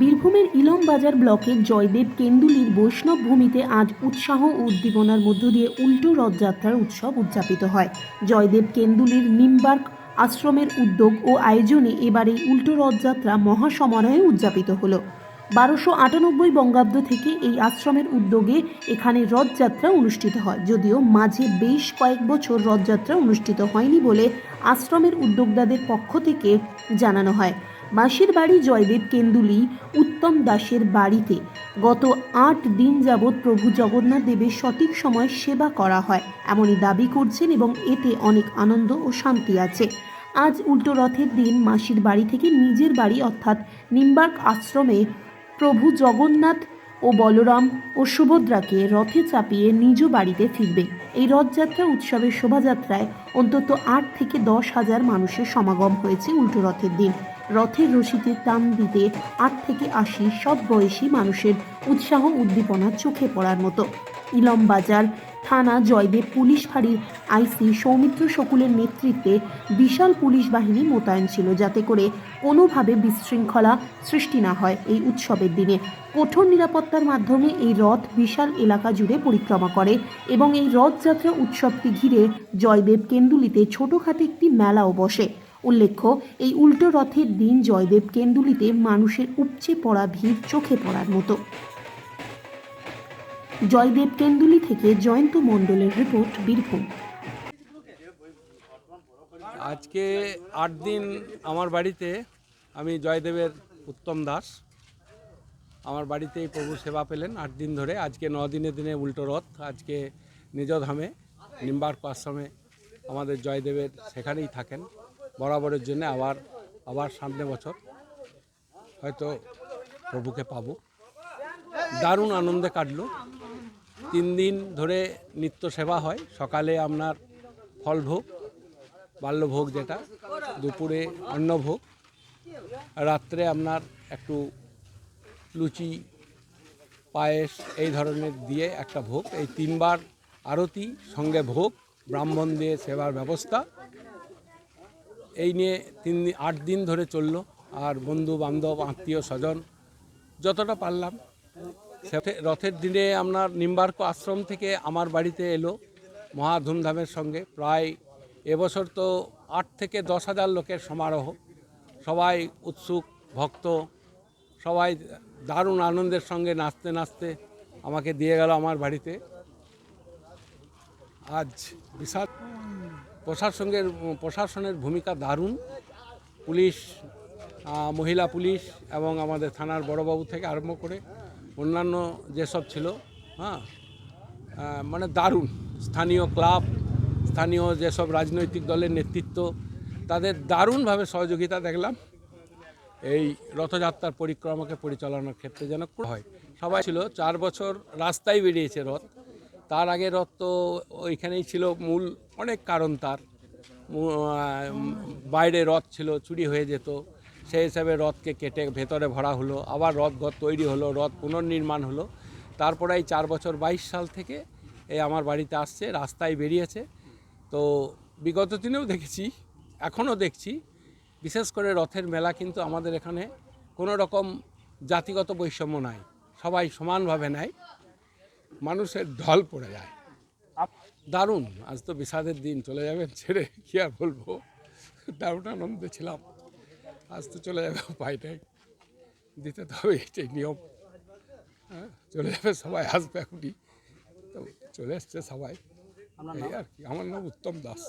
বীরভূমের ইলমবাজার ব্লকের জয়দেব কেন্দুলির বৈষ্ণব ভূমিতে আজ উৎসাহ ও উদ্দীপনার মধ্য দিয়ে উল্টো রথযাত্রার উৎসব উদযাপিত হয়। জয়দেব কেন্দুলির নিমবার্গ আশ্রমের উদ্যোগ ও আয়োজনে এবার এই উল্টো রথযাত্রা মহাসমারোহে উদযাপিত হলো। বারোশো আটানব্বই বঙ্গাব্দ থেকে এই আশ্রমের উদ্যোগে এখানে রথযাত্রা অনুষ্ঠিত হয়। যদিও মাঝে বেশ কয়েক বছর রথযাত্রা অনুষ্ঠিত হয়নি বলে আশ্রমের উদ্যোক্তাদের পক্ষ থেকে জানানো হয়। মাসির বাড়ি জয়দেব কেন্দুলি উত্তম দাসের বাড়িতে। গত আট দিন যাবৎ প্রভু জগন্নাথ দেবের সঠিক সময় সেবা করা হয়। এমনই দাবি করছেন এবং এতে অনেক আনন্দ ও শান্তি আছে। আজ উল্টো রথের দিন মাসির বাড়ি থেকে নিজের বাড়ি অর্থাৎ নিম্বার্ক আশ্রমে প্রভু জগন্নাথ ও বলরাম ও সুভদ্রাকে রথে চাপিয়ে নিজ বাড়িতে ফিরবে। এই রথযাত্রা উৎসবের শোভাযাত্রায় অন্তত আট থেকে দশ হাজার মানুষের সমাগম হয়েছে উল্টো রথের দিন। রথের রশিতে টান দিতে আট থেকে আশি সব বয়সী মানুষের উৎসাহ উদ্দীপনা চোখে পড়ার মতো। ইলমবাজার থানা, জয়দেব পুলিশ ফাঁড়ির আইসি, সৌমিত্র শকুলের নেতৃত্বে বিশাল পুলিশ বাহিনী মোতায়েন ছিল যাতে করে কোনোভাবে বিশৃঙ্খলা সৃষ্টি না হয় এই উৎসবের দিনে। কঠোর নিরাপত্তার মাধ্যমে এই রথ বিশাল এলাকা জুড়ে পরিক্রমা করে এবং এই রথযাত্রা উৎসবটি ঘিরে জয়দেব কেন্দুলিতে ছোটোখাটো একটি মেলাও বসে। উল্লেখ্য, এই উল্টো রথের দিন জয়দেব কেন্দুলিতে মানুষের উপচে পড়া ভিড় চোখে পড়ার মতো। জয়দেব কেন্দুলি থেকে জয়ন্ত মণ্ডলের রিপোর্ট, বীরভূম। আজকে আট দিন আমার বাড়িতে আমি জয়দেবের উত্তম দাস। আমার বাড়িতেই প্রভু সেবা পেলেন আট দিন ধরে। আজকে ন দিনে দিনে উল্টো রথ, আজকে নিজ ধামে, নিম্বার্ক আশ্রমে আমাদের জয়দেবের সেখানেই থাকেন। বরাবরের জন্য আবার আবার সামনে বছর হয়তো প্রভুকে পাবো। দারুণ আনন্দে কাটলো। তিন দিন ধরে নিত্য সেবা হয়। সকালে আপনার ফলভোগ, বাল্যভোগ যেটা, দুপুরে অন্নভোগ, রাত্রে আপনার একটু লুচি, পায়েস, এই ধরনের দিয়ে একটা ভোগ। এই তিনবার আরতি, সঙ্গে ভোগ, ব্রাহ্মণ দিয়ে সেবার ব্যবস্থা। এই নিয়ে তিন আট দিন ধরে চলল। আর বন্ধু, বান্ধব, আত্মীয়, স্বজন, যতটা পারলাম। রথের দিনে আপনার নিম্বার্ক আশ্রম থেকে আমার বাড়িতে এলো মহা ধুমধামের সঙ্গে। প্রায় এবছর তো আট থেকে দশ হাজার লোকের সমারোহ। সবাই উৎসুক, ভক্ত, সবাই দারুণ আনন্দের সঙ্গে নাচতে নাচতে আমাকে দিয়ে গেল আমার বাড়িতে। আজ বিশাল প্রশাসনের প্রশাসনের ভূমিকা দারুণ। পুলিশ মহিলা পুলিশ এবং আমাদের থানার বড়বাবু থেকে আরম্ভ করে অন্যান্য যেসব ছিল হ্যাঁ মানে দারুণ। স্থানীয় ক্লাব, স্থানীয় যেসব রাজনৈতিক দলের নেতৃত্ব, তাদের দারুণভাবে সহযোগিতা দেখলাম। এই রথযাত্রার পরিক্রমাকে পরিচালনার ক্ষেত্রে যেন হয়। সবাই ছিল, চার বছর রাস্তায় বেরিয়েছে রথ। তার আগে রথ তো ওইখানেই ছিল মূল, অনেক কারণ তার। বাইরে রথ ছিল, চুরি হয়ে যেত। সেই হিসাবে রথকে কেটে ভেতরে ভরা হলো, আবার রথ ঘর তৈরি হলো, রথ পুনর্নির্মাণ হলো। তারপরে এই চার বছর বাইশ সাল থেকে এই আমার বাড়িতে আসছে, রাস্তায় বেরিয়েছে। তো বিগত দিনেও দেখেছি, এখনও দেখছি। বিশেষ করে রথের মেলা কিন্তু আমাদের এখানে কোনো রকম জাতিগত বৈষম্য নাই, সবাই সমানভাবে নেয়। মানুষের ঢল পড়ে যায়। দারুণ। আজ তো বিষাদের দিন চলে যাবেন ছেড়ে কী আর বলব? দারুণ আনন্দে ছিলাম। আজ তো চলে যাবে উপায় নেই দিতে তো হবে এটাই নিয়ম। হ্যাঁ চলে যাবে সবাই আসবে এখনই। তো চলে এসছে সবাই। এই আর কি আমার নাম উত্তম দাস।